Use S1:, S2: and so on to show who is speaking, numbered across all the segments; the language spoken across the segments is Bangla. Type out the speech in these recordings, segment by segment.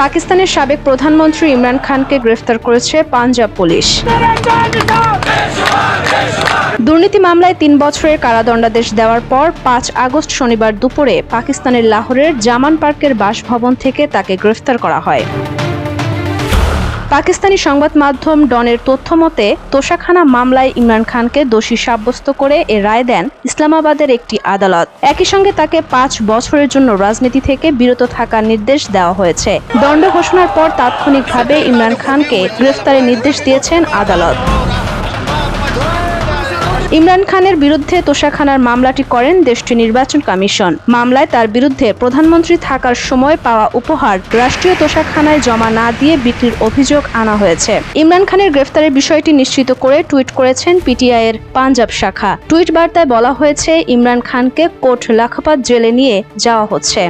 S1: পাকিস্তানের সাবেক প্রধানমন্ত্রী ইমরান খানকে গ্রেফতার করেছে পাঞ্জাব পুলিশ। দুর্নীতি মামলায় তিন বছরের কারাদণ্ডাদেশ দেওয়ার পর পাঁচ আগস্ট শনিবার দুপুরে পাকিস্তানের লাহোরের জামান পার্কের বাসভবন থেকে তাকে গ্রেফতার করা হয়। পাকিস্তানি সংবাদ মাধ্যম ডনের তথ্য মতে তোষাখানা মামলায় ইমরান খানকে দোষী সাব্যস্ত করে এ রায় দেন ইসলামাবাদের একটি আদালত। একই সঙ্গে তাকে পাঁচ বছরের জন্য রাজনীতি থেকে বিরত থাকার নির্দেশ দেওয়া হয়েছে। দণ্ড ঘোষণার পর তাৎক্ষণিকভাবে ইমরান খানকে গ্রেফতারের নির্দেশ দিয়েছেন আদালত। ইমরান খানের বিরুদ্ধে তোষাখানার মামলাটি করেন দেশটির নির্বাচন কমিশন। মামলায় তার বিরুদ্ধে প্রধানমন্ত্রী থাকার সময় পাওয়া উপহার রাষ্ট্রীয় তোষাখানায় জমা না দিয়ে বিক্রির অভিযোগ আনা হয়েছে। ইমরান খানের গ্রেফতারের বিষয়টি নিশ্চিত করে টুইট করেছেন পিটিআই এর পাঞ্জাব শাখা। টুইট বার্তায় বলা হয়েছে, ইমরান খানকে কোট লাখপাত জেলে নিয়ে যাওয়া হচ্ছে।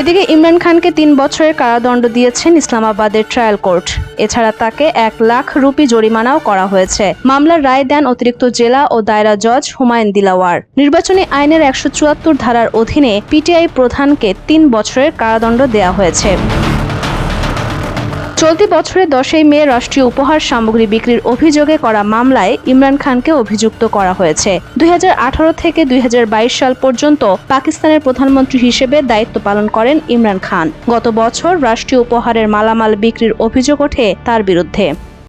S1: এদিকে ইমরান খানকে তিন বছরের কারাদণ্ড দিয়েছেন ইসলামাবাদের ট্রায়াল কোর্ট। এছাড়া তাকে এক লাখ রুপি জরিমানাও করা হয়েছে। মামলার রায় দেন অতিরিক্ত জেলা ও দায়রা জজ হুমায়ুন দিলাওয়ার। নির্বাচনী আইনের একশো চুয়াত্তর ধারার অধীনে পিটিআই প্রধানকে তিন বছরের কারাদণ্ড দেয়া হয়েছে। চলতি বছরের দশই মে রাষ্ট্রীয় উপহার সামগ্রী বিক্রির অভিযোগে করা মামলায় ইমরান খানকে অভিযুক্ত করা হয়েছে। দুই হাজার আঠারো থেকে দুই হাজার বাইশ সাল পর্যন্ত পাকিস্তানের প্রধানমন্ত্রী হিসেবে দায়িত্ব পালন করেন ইমরান খান। গত বছর রাষ্ট্রীয় উপহারের মালামাল বিক্রির অভিযোগ ওঠে তার বিরুদ্ধে।